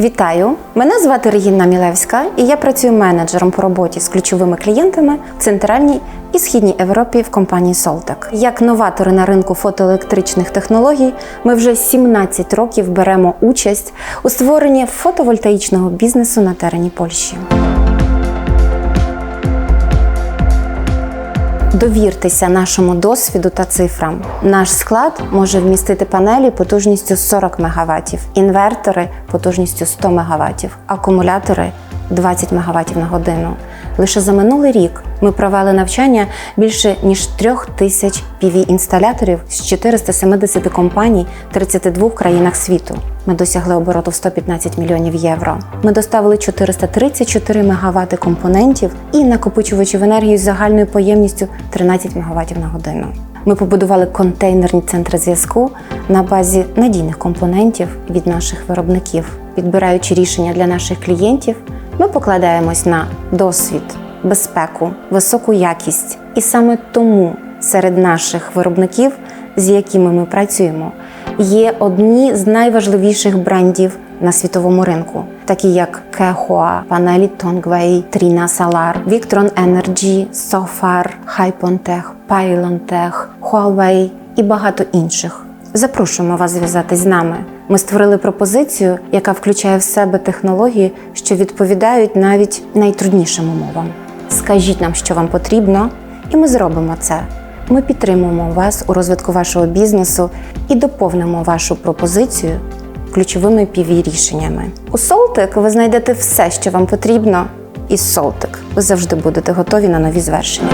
Вітаю! Мене звати Регіна Мілевська, і я працюю менеджером по роботі з ключовими клієнтами в Центральній і Східній Європі в компанії Soltec. Як новатори на ринку фотоелектричних технологій, ми вже 17 років беремо участь у створенні фотовольтаїчного бізнесу на терені Польщі. Довіртеся нашому досвіду та цифрам. Наш склад може вмістити панелі потужністю 40 МВт, інвертори потужністю 100 МВт, акумулятори 20 МВт на годину. Лише за минулий рік ми провели навчання більше ніж трьох тисяч PV-інсталяторів з 470 компаній в 32 країнах світу. Ми досягли обороту в 115 мільйонів євро. Ми доставили 434 МВт компонентів і накопичувачів енергії з загальною поємністю 13 МВт на годину. Ми побудували контейнерні центри зв'язку на базі надійних компонентів від наших виробників. Підбираючи рішення для наших клієнтів, ми покладаємось на досвід, безпеку, високу якість. І саме тому серед наших виробників, з якими ми працюємо, є одні з найважливіших брендів на світовому ринку, такі як Kehua, панелі Tongway, Trina Solar, Victron Energy, Sofar, Hypontech, Pylontech, Huawei і багато інших. Запрошуємо вас зв'язатись з нами. Ми створили пропозицію, яка включає в себе технології, що відповідають навіть найтруднішим умовам. Скажіть нам, що вам потрібно, і ми зробимо це. Ми підтримуємо вас у розвитку вашого бізнесу і доповнимо вашу пропозицію ключовими pv рішеннями. У Soltec ви знайдете все, що вам потрібно, і Soltec ви завжди будете готові на нові звершення.